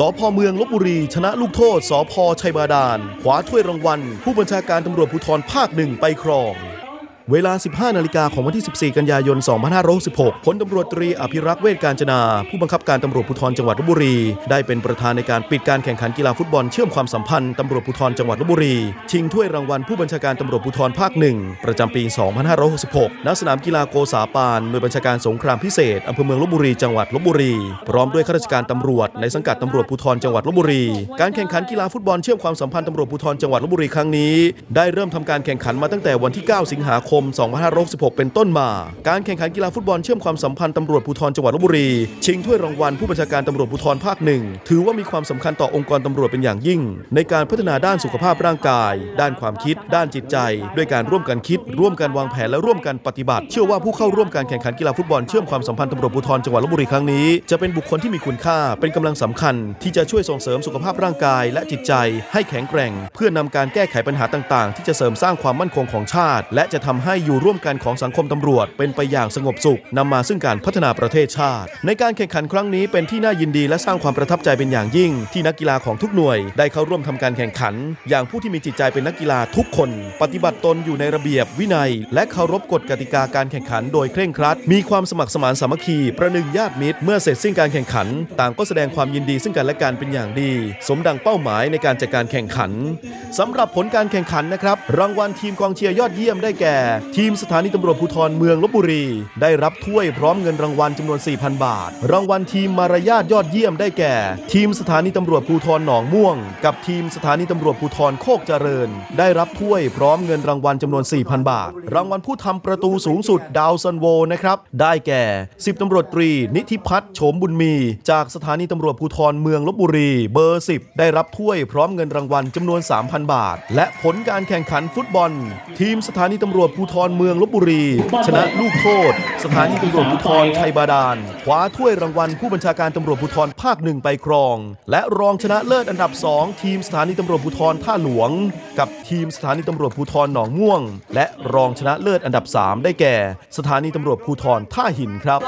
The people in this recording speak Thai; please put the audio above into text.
สพเมืองลบบุรี ชนะลูกโทษสพชัยบาดาลขวาถ้วยรางวัล ผู้บัญชาการตำรวจภูธรภาคหนึ่งไปครอง เวลา 15 นาฬิกาของวันที่ 14 กันยายน 2566พลตำรวจตรีอภิรักษ์เวชการจนา ผู้บังคับการตำรวจภูธรจังหวัดลบบุรี ได้เป็นประธานในการปิดการแข่งขันกีฬาฟุตบอลเชื่อมความสัมพันธ์ตำรวจภูธรจังหวัดลบบุรี ชิงถ้วยรางวัลผู้บัญชาการตำรวจภูธรภาคหนึ่งประจำปี 2566 ณ สนามกีฬาโกษาปานหน่วยบัญชาการสงครามพิเศษอำเภอเมืองลบบุรีจังหวัดลบบุรี พร้อมด้วยข้าราชการตำรวจในสังกัดตำรวจภูธรจังหวัดลบบุรี การแข่งขันกีฬาฟุตบอลเชื่อมความสัมพันธ์ตำรวจภูธรจังหวัดลบบุรีครั้งนี้ได้เริ่มทำการแข่งขันมาตั้งแต่วันที่ 9 สิงหาคม2566 เป็นต้นมา การแข่งขันกีฬาฟุตบอลเชื่อมความสัมพันธ์ตำรวจภูธรจังหวัดลบบุรี ชิงถ้วยรางวัลผู้บัญชาการตำรวจภูธรภาคหนึ่งถือว่ามีความสำคัญต่อองค์กรตำรวจเป็นอย่างยิ่ง ในการพัฒนาด้านสุขภาพร่างกาย ด้านความคิด ด้านจิตใจ ด้วยการร่วมกันคิด ร่วมกันวางแผนและร่วมกันปฏิบัติ เชื่อว่าผู้เข้าร่วมการแข่งขันกีฬาฟุตบอลเชื่อมความสัมพันธ์ตำรวจภูธรจังหวัดลบบุรีครั้งนี้จะเป็นบุคคลที่มีคุณค่าเป็นกำลังสำคัญ ที่จะช่วยส่งเสริมสุขภาพร่างกาย และจิตใจ ให้แข็งแกร่ง เพื่อนำการแก้ไขปัญหาต่าง ๆ ที่จะเสริมสร้างความมั่นคงของชาติ และจะทำใให้อยู่ร่วมกันของสังคมตำรวจ เป็นไปอย่างสงบสุขนำมาซึ่งการพัฒนาประเทศชาติ ในการแข่งขันครั้งนี้เป็นที่น่ายินดีและสร้างความประทับใจเป็นอย่างยิ่ง ที่นักกีฬาของทุกหน่วย ได้เข้าร่วมทำการแข่งขัน อย่างผู้ที่มีจิตใจเป็นนักกีฬาทุกคน ปฏิบัติตนอยู่ในระเบียบวินัย และเคารพกฎกติกาการแข่งขันโดยเคร่งครัด มีความสมัครสมานสามัคคี ประหนึ่งญาติมิตร เมื่อเสร็จสิ้นการแข่งขัน ต่างก็แสดงความยินดีซึ่งกันและกันเป็นอย่างดี สมดังเป้าหมายในการจัดการแข่งขันสำหรับผลการแข่งขันนะครับรางวัลทีมกองเชียร์ยอดเยี่ยมได้แก่ทีมสถานีตำรวจภูธรเมืองลบบุรี ได้รับถ้วยพร้อมเงินรางวัลจำนวน 4,000 บาท รางวัลทีมมารยาทยอดเยี่ยมได้แก่ ทีมสถานีตำรวจภูธรหนองม่วง กับทีมสถานีตำรวจภูธรโคกเจริญ ได้รับถ้วยพร้อมเงินรางวัลจำนวน 4,000 บาท รางวัลผู้ทำประตูสูงสุดดาวซันโวนะครับได้แก่10ตำรวจตรี นิธิพัฒน์โฉมบุญมี จากสถานีตำรวจภูธรเมืองลบบุรี เบอร์ 10 ได้รับถ้วยพร้อมเงินรางวัลจำนวน 3,000 บาท และผลการแข่งขันฟุตบอล ทีมสถานีตำรวจภูธรเมืองลบบุรี ชนะลูกโทษ สถานีตำรวจภูธรชัยบาดาลคว้าถ้วยรางวัลผู้บัญชาการตำรวจภูธรภาคหนึ่งไปครอง และรองชนะเลิศอันดับ 2 ทีมสถานีตำรวจภูธรท่าหลวง กับทีมสถานีตำรวจภูธรหนองม่วง และรองชนะเลิศอันดับ 3 ได้แก่ สถานีตำรวจภูธรท่าหินครับ